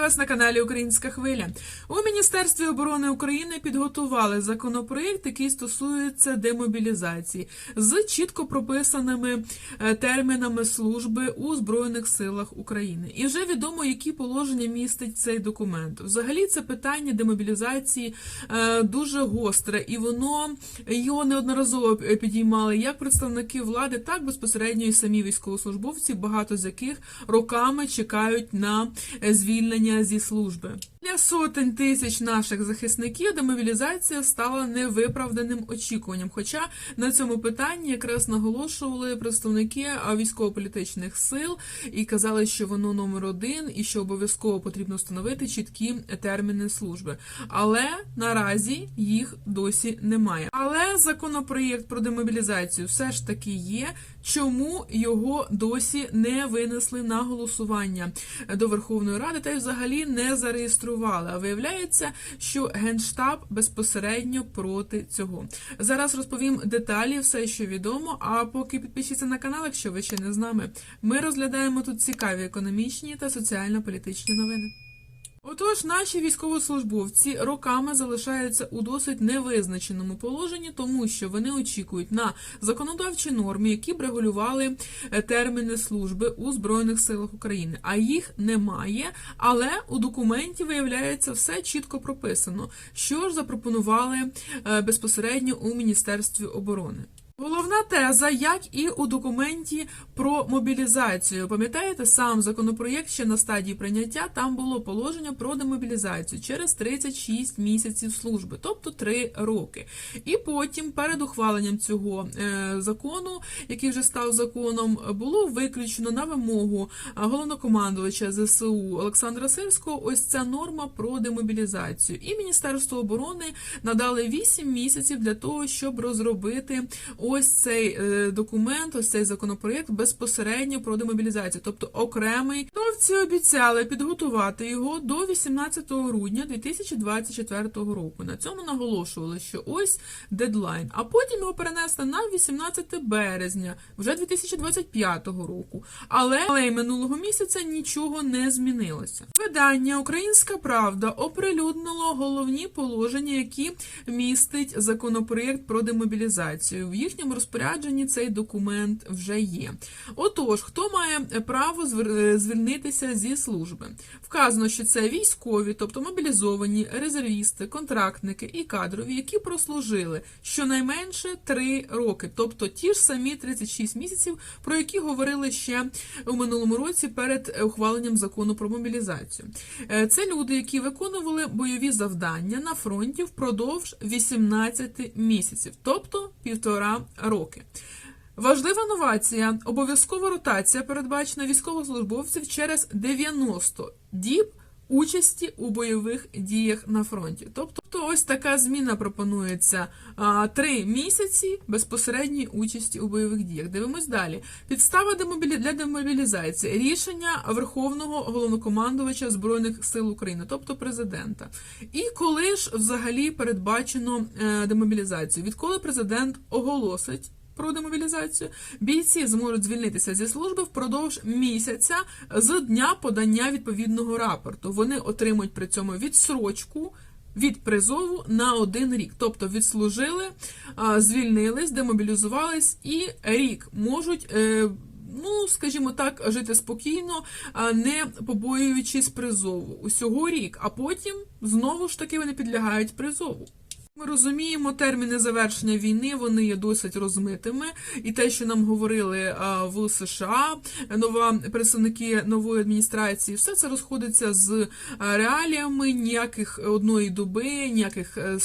Вас на каналі Українська Хвиля. У Міністерстві оборони України підготували законопроект, який стосується демобілізації з чітко прописаними е, термінами служби у Збройних силах України. І вже відомо, які положення містить цей документ. Взагалі, це питання демобілізації е, дуже гостре, і воно його неодноразово підіймали як представники влади, так безпосередньо і самі військовослужбовці, багато з яких роками чекають на е, звільнення зі служби. Для сотень тисяч наших захисників демобілізація стала невиправданим очікуванням. Хоча на цьому питанні якраз наголошували представники військово-політичних сил і казали, що воно номер один, і що обов'язково потрібно встановити чіткі терміни служби. Але наразі їх досі немає. Але законопроєкт про демобілізацію все ж таки є. Чому його досі не винесли на голосування до Верховної Ради та й взагалі не зареєстрували? А виявляється, що генштаб безпосередньо проти цього. Зараз розповім деталі, все, що відомо. А поки підпишіться на канал, якщо ви ще не з нами, ми розглядаємо тут цікаві економічні та соціально-політичні новини. Отож, наші військовослужбовці роками залишаються у досить невизначеному положенні, тому що вони очікують на законодавчі норми, які б регулювали е, терміни служби у Збройних силах України. А їх немає. Але у документі виявляється все чітко прописано, що ж запропонували е, безпосередньо у Міністерстві оборони. Головна теза, як і у документі про мобілізацію. Пам'ятаєте, сам законопроєкт ще на стадії прийняття там було положення про демобілізацію через 36 місяців служби, тобто 3 роки. І потім, перед ухваленням цього е, закону, який вже став законом, було виключено на вимогу головнокомандувача ЗСУ Олександра Сирського ось ця норма про демобілізацію. І Міністерство оборони надали 8 місяців для того, щоб розробити ось цей е, документ, ось цей законопроєкт безпосередньо про демобілізацію, тобто окремий. Товці обіцяли підготувати його до 18 грудня 2024 року. На цьому наголошували, що ось дедлайн, а потім його перенесли на 18 березня, вже 2025 року. Але, але й минулого місяця нічого не змінилося. Видання Українська Правда оприлюднило головні положення, які містить законопроєкт про демобілізацію. В їхньому розпорядженні цей документ вже є. Отож, хто має право звер- звільнитися зі служби? Вказано, що це військові, тобто мобілізовані, резервісти, контрактники і кадрові, які прослужили щонайменше 3 роки, тобто ті ж самі 36 місяців, про які говорили ще у минулому році перед ухваленням закону про мобілізацію. Е, Це люди, які виконували бойові завдання на фронті впродовж 18 місяців, тобто півтора роки. Важлива новація обов'язкова ротація передбачена військовослужбовців через 90 діб участі у бойових діях на фронті. Тобто, то ось така зміна пропонується три місяці безпосередньої участі у бойових діях. Дивимось далі. Підстава для демобілізації рішення Верховного головнокомандувача Збройних сил України, тобто президента. І коли ж взагалі передбачено е, демобілізацію? Відколи президент оголосить про демобілізацію, бійці зможуть звільнитися зі служби впродовж місяця з дня подання відповідного рапорту. Вони отримують при цьому відсрочку. Від призову на один рік, тобто відслужили, звільнились, демобілізувались і рік можуть, е, ну скажімо так, жити спокійно, не побоюючись призову. Усього рік, а потім знову ж таки вони підлягають призову. Ми розуміємо, терміни завершення війни вони є досить розмитими, і те, що нам говорили в США, нова представники нової адміністрації, все це розходиться з реаліями, ніяких одної доби, ніяких е,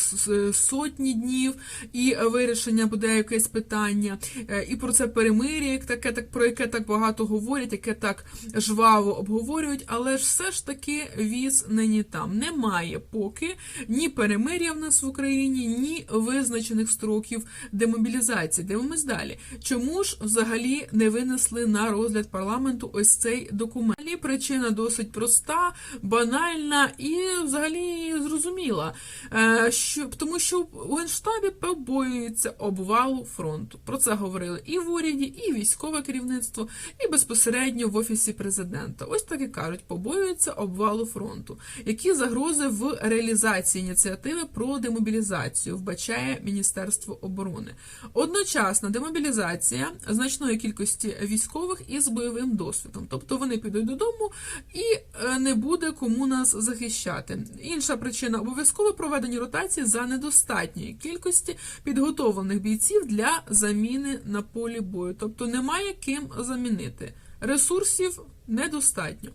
сотні днів, і вирішення буде якесь питання, Е, і про це перемир'я, як таке, так про яке так багато говорять, яке так жваво обговорюють, але ж все ж таки віз нині там. Немає поки ні перемир'я в нас в Україні Україні ні визначених строків демобілізації. Дивимось далі. Чому ж взагалі не винесли на розгляд парламенту ось цей документ? Причина досить проста, банальна і взагалі зрозуміла. Е, Що, тому що у Генштабі побоюються обвалу фронту. Про це говорили і в уряді, і військове керівництво, і безпосередньо в офісі президента. Ось так і кажуть, побоюються обвалу фронту. Які загрози в реалізації ініціативи про демобілізацію вбачає Міністерство оборони? Одночасна демобілізація значної кількості військових із бойовим досвідом, тобто вони підуть додому і е, не буде кому нас захищати. Інша причина обов'язкове проведення ротації за недостатньої кількості підготовлених бійців для заміни на полі бою, тобто немає ким замінити. Ресурсів недостатньо.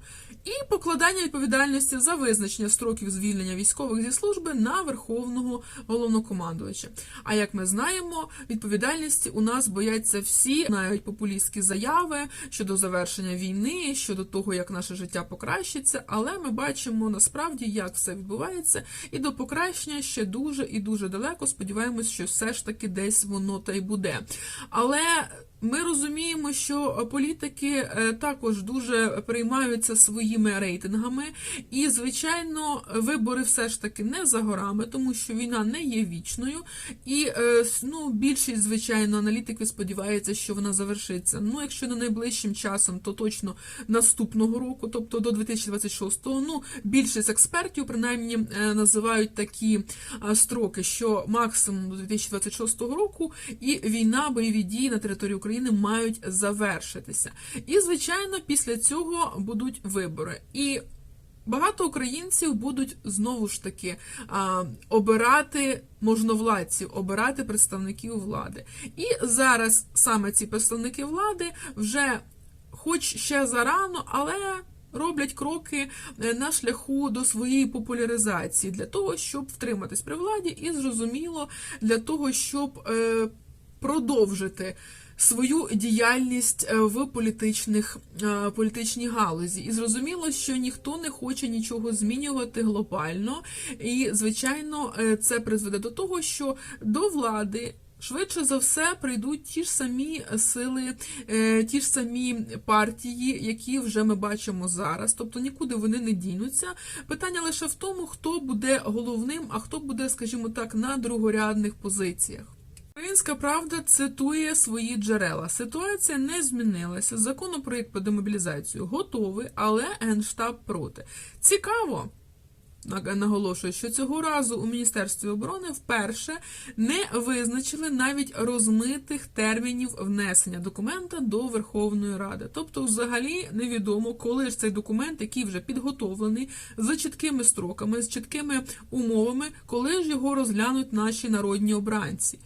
І покладання відповідальності за визначення строків звільнення військових зі служби на верховного головнокомандувача. А як ми знаємо, відповідальності у нас бояться всі, знають популістські заяви щодо завершення війни, щодо того, як наше життя покращиться. Але ми бачимо насправді, як все відбувається, і до покращення ще дуже і дуже далеко. Сподіваємось, що все ж таки десь воно та й буде. Але ми розуміємо, що політики е, також дуже переймаються своїми рейтингами, і, звичайно, вибори все ж таки не за горами, тому що війна не є вічною. І е, ну, більшість, звичайно, аналітики сподіваються, що вона завершиться. Ну, якщо не найближчим часом, то точно наступного року, тобто до 2026-го. Ну, більшість експертів принаймні е, називають такі строки, що максимум до 2026 року і війна, бойові дії на території України. України мають завершитися. І, звичайно, після цього будуть вибори. І багато українців будуть знову ж таки обирати можновладців, обирати представників влади. І зараз саме ці представники влади вже, хоч ще зарано, але. Роблять кроки на шляху до своєї популяризації для того, щоб втриматись при владі, і зрозуміло для того, щоб е, продовжити свою діяльність е, в політичних е, політичній галузі. І зрозуміло, що ніхто не хоче нічого змінювати глобально, і звичайно, е, це призведе до того, що до влади. Швидше за все прийдуть ті ж самі сили, ті ж самі партії, які вже ми бачимо зараз. Тобто нікуди вони не дінуться. Питання лише в тому, хто буде головним, а хто буде, скажімо так, на другорядних позиціях. Українська правда цитує свої джерела. Ситуація не змінилася. Законопроєкт по демобілізацію готовий, але Генштаб проти. Цікаво. Наголошую, що цього разу у Міністерстві оборони вперше не визначили навіть розмитих термінів внесення документа до Верховної Ради. Тобто, взагалі невідомо, коли ж цей документ, який вже підготовлений за чіткими строками, з чіткими умовами, коли ж його розглянуть наші народні обранці.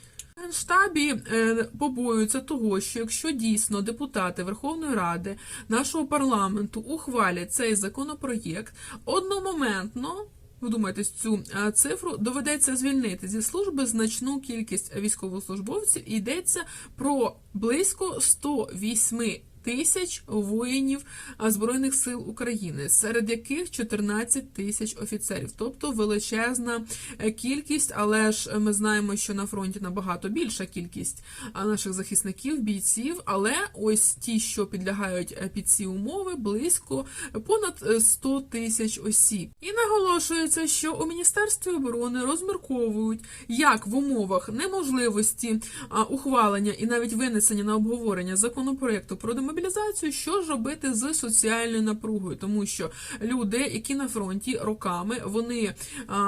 Генштабі е, побоюються того, що якщо дійсно депутати Верховної Ради нашого парламенту ухвалять цей законопроєкт, одномоментно. Вдумайтесь, цю е, цифру доведеться звільнити зі служби значну кількість військовослужбовців. Йдеться про близько 108 тисяч воїнів Збройних сил України, серед яких 14 тисяч офіцерів, тобто величезна е, кількість, але ж ми знаємо, що на фронті набагато більша кількість наших захисників, бійців. Але ось ті, що підлягають е, під ці умови, близько понад 100 е, тисяч осіб. І наголошується, що у міністерстві оборони розмірковують, як в умовах неможливості ухвалення і навіть винесення на обговорення законопроекту про демобілізацію, мобілізацію, що ж робити з соціальною напругою, тому що люди, які на фронті роками, вони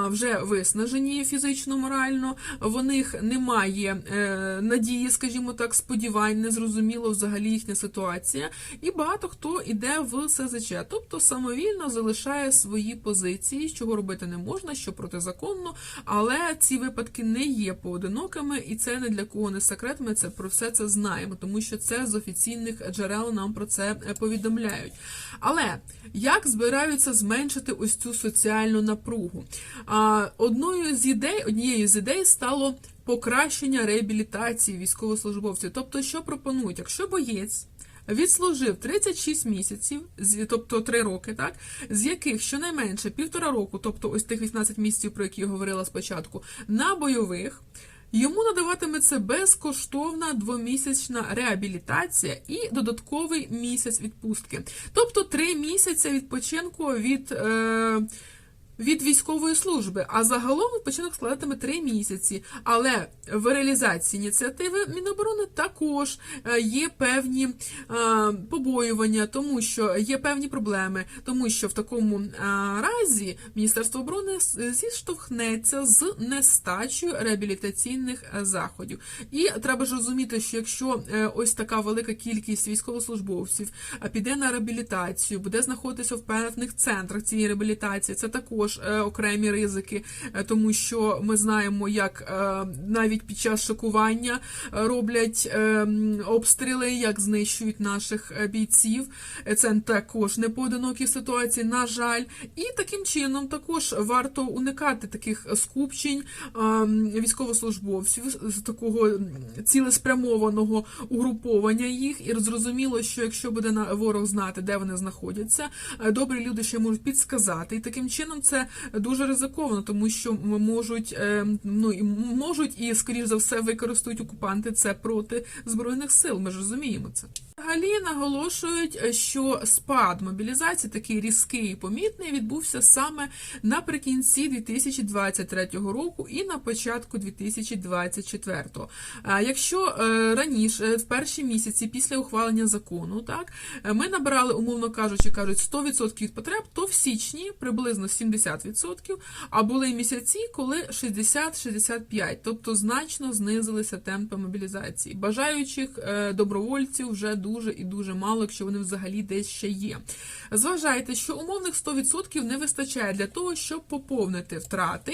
вже виснажені фізично, морально, в них немає е, надії, скажімо так, сподівань, незрозуміло взагалі їхня ситуація, і багато хто йде в СЗЧ, тобто самовільно залишає свої позиції, чого робити не можна, що протизаконно, але ці випадки не є поодинокими, і це не для кого не секрет. Ми це про все це знаємо, тому що це з офіційних джерел джерел нам про це е, повідомляють. Але як збираються зменшити ось цю соціальну напругу? Одною з ідей, однією з ідей стало покращення реабілітації військовослужбовців. Тобто, що пропонують, якщо боєць відслужив 36 місяців, тобто 3 роки, так, з яких щонайменше півтора року, тобто ось тих 18 місяців, про які я говорила спочатку, на бойових. Йому надаватиметься безкоштовна двомісячна реабілітація і додатковий місяць відпустки. Тобто три місяці відпочинку від. Е, від військової служби, а загалом відпочинок складатиме 3 місяці. Але в реалізації ініціативи Міноборони також е, є певні е, побоювання, тому що є певні проблеми, тому що в такому е, разі Міністерство оборони зіштовхнеться з нестачею реабілітаційних заходів. І треба ж розуміти, що якщо ось така велика кількість військовослужбовців піде на реабілітацію, буде знаходитися в певних центрах цієї реабілітації, це також е, окремі ризики, е, тому що ми знаємо, як е, навіть під час шокування роблять обстріли, як знищують наших бійців. Це також не поодинокі ситуації, на жаль. І таким чином також варто уникати таких скупчень військовослужбовців з такого цілеспрямованого угруповання їх. І зрозуміло, що якщо буде ворог знати, де вони знаходяться, добрі люди ще можуть підсказати. І таким чином це дуже ризиковано, тому що можуть е, ну і можуть і скоріш за все використають окупанти це проти збройних сил. Ми ж розуміємо це. Взагалі наголошують, е, що спад мобілізації, такий різкий і помітний, відбувся саме наприкінці 2023 року і на початку 2024. А Якщо е, раніше, в перші місяці після ухвалення закону, так е, ми набирали, умовно кажучи, кажуть 100% від потреб, то в січні приблизно 70%, а були місяці, коли 60-65%, тобто значно знизилися темпи мобілізації. Бажаючих е, добровольців вже дуже і дуже мало, якщо вони взагалі десь ще є. Зважайте, що умовних 100% не вистачає для того, щоб поповнити втрати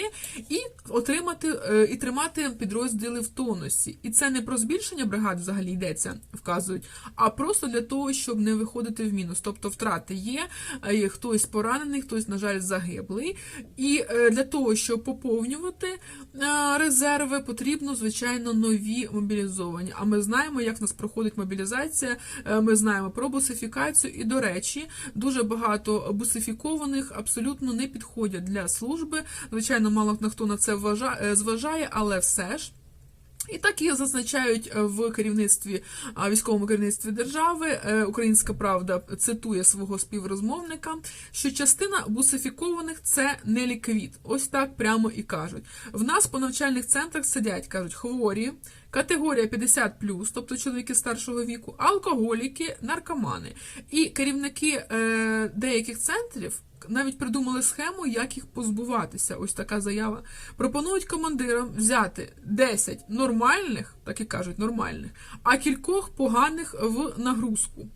і отримати е, і тримати підрозділи в тонусі. І це не про збільшення бригад взагалі йдеться, вказують, а просто для того, щоб не виходити в мінус. Тобто втрати є, е, хтось поранений, хтось, на жаль, загиблий. І е, для того, щоб поповнювати резерви, потрібно, звичайно, нові мобілізовані. А ми знаємо, як в нас проходить мобілізація. Е, Ми знаємо про бусифікацію. І, до речі, дуже багато бусифікованих абсолютно не підходять для служби. Звичайно, мало на хто на це е, зважає, але все ж. І так і зазначають е, в керівництві військовому керівництві держави. Е, Українська правда цитує свого співрозмовника, що частина бусифікованих це не ліквід. Ось так прямо і кажуть. В нас по навчальних центрах сидять, кажуть, хворі. Категорія 50 тобто чоловіки старшого віку, алкоголіки, наркомани. І керівники е, деяких центрів навіть придумали схему, як їх позбуватися. Ось така заява. Пропонують командирам взяти 10 нормальних, так і кажуть, нормальних, а кількох поганих в нагрузку.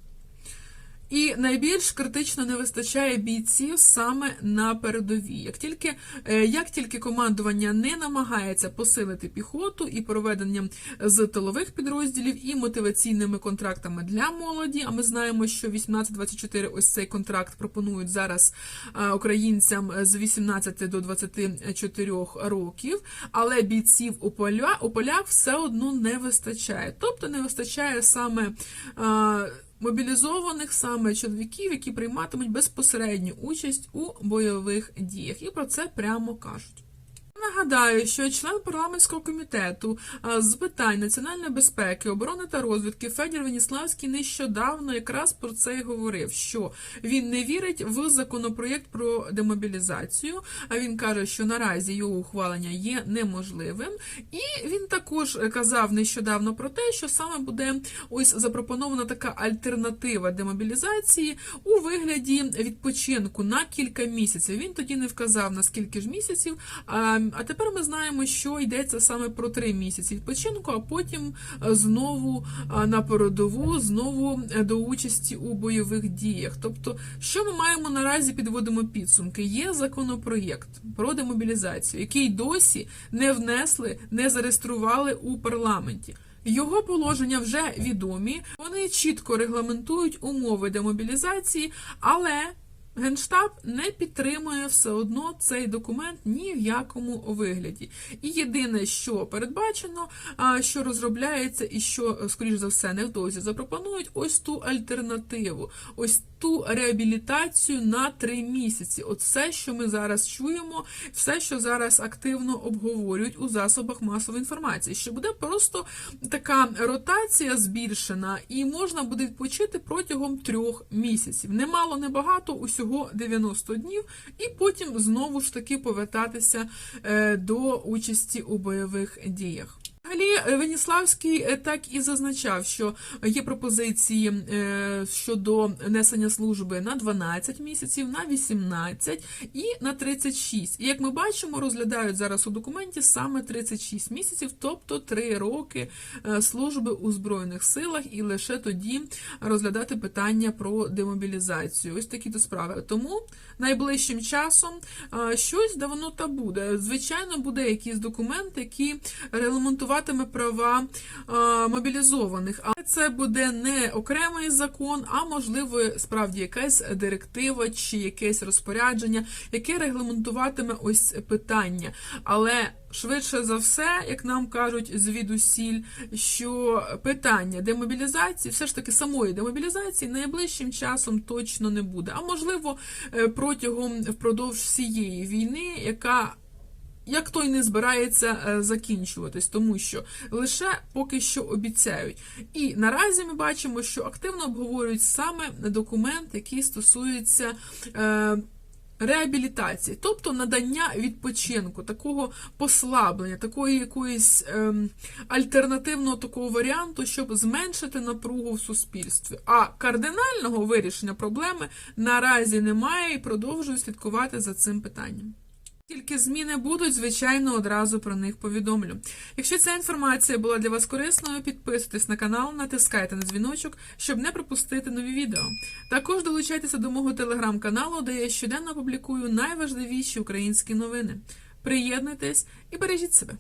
І найбільш критично не вистачає бійців саме на передовій. Як тільки, е, як тільки командування не намагається посилити піхоту і проведенням з тилових підрозділів і мотиваційними контрактами для молоді, а ми знаємо, що 18-24 ось цей контракт пропонують зараз е, українцям з 18 до 24 років, але бійців у поля у полях все одно не вистачає. Тобто не вистачає саме. Мобілізованих саме чоловіків, які прийматимуть безпосередню участь у бойових діях, і про це прямо кажуть. Нагадаю, що член парламентського комітету з питань національної безпеки, оборони та розвідки Федір Веніславський нещодавно якраз про це й говорив, що він не вірить в законопроєкт про демобілізацію. А він каже, що наразі його ухвалення є неможливим. І він також казав нещодавно про те, що саме буде ось запропонована така альтернатива демобілізації у вигляді відпочинку на кілька місяців. Він тоді не вказав на скільки ж місяців. А, а тепер ми знаємо, що йдеться саме про три місяці відпочинку, а потім е, знову на передову, знову е, до участі у бойових діях. Тобто, що ми маємо наразі підводимо підсумки? Є законопроєкт про демобілізацію, який досі не внесли, не зареєстрували у парламенті. Його положення вже відомі, вони чітко регламентують умови демобілізації, але Генштаб не підтримує все одно цей документ ні в якому вигляді. І єдине, що передбачено, що розробляється, і що, скоріш за все, невдовзі запропонують ось ту альтернативу, ось ту реабілітацію на три місяці. От все, що ми зараз чуємо, все, що зараз активно обговорюють у засобах масової інформації, що буде просто така ротація збільшена, і можна буде відпочити протягом трьох місяців. Немало, небагато, усього 90 днів, і потім знову ж таки повертатися е, до участі у бойових діях. Взагалі, Веніславський е, так і зазначав, що є пропозиції е, щодо несення служби на 12 місяців, на 18 і на 36. І як ми бачимо, розглядають зараз у документі саме 36 місяців, тобто 3 роки е, служби у Збройних силах, і лише тоді розглядати питання про демобілізацію. Ось такі то справи. Тому найближчим часом е, щось давно та буде. Звичайно, буде якийсь документ, який регламентуватиме права е, мобілізованих. Але це буде не окремий закон, а можливо, справді якась директива чи якесь розпорядження, яке регламентуватиме ось питання. Але швидше за все, як нам кажуть звідусіль, що питання демобілізації, все ж таки самої демобілізації, найближчим часом точно не буде. А можливо, е, протягом впродовж всієї війни, яка як той не збирається е, закінчуватись, тому що лише поки що обіцяють. І наразі ми бачимо, що активно обговорюють саме документ, який стосується. Е, Реабілітації, тобто надання відпочинку, такого послаблення, такої якоїсь ем, альтернативного такого варіанту, щоб зменшити напругу в суспільстві. А кардинального вирішення проблеми наразі немає і продовжую слідкувати за цим питанням. Тільки зміни будуть, звичайно, одразу про них повідомлю. Якщо ця інформація була для вас корисною, підписуйтесь на канал, натискайте на дзвіночок, щоб не пропустити нові відео. Також долучайтеся до мого телеграм-каналу, де я щоденно публікую найважливіші українські новини. Приєднуйтесь і бережіть себе.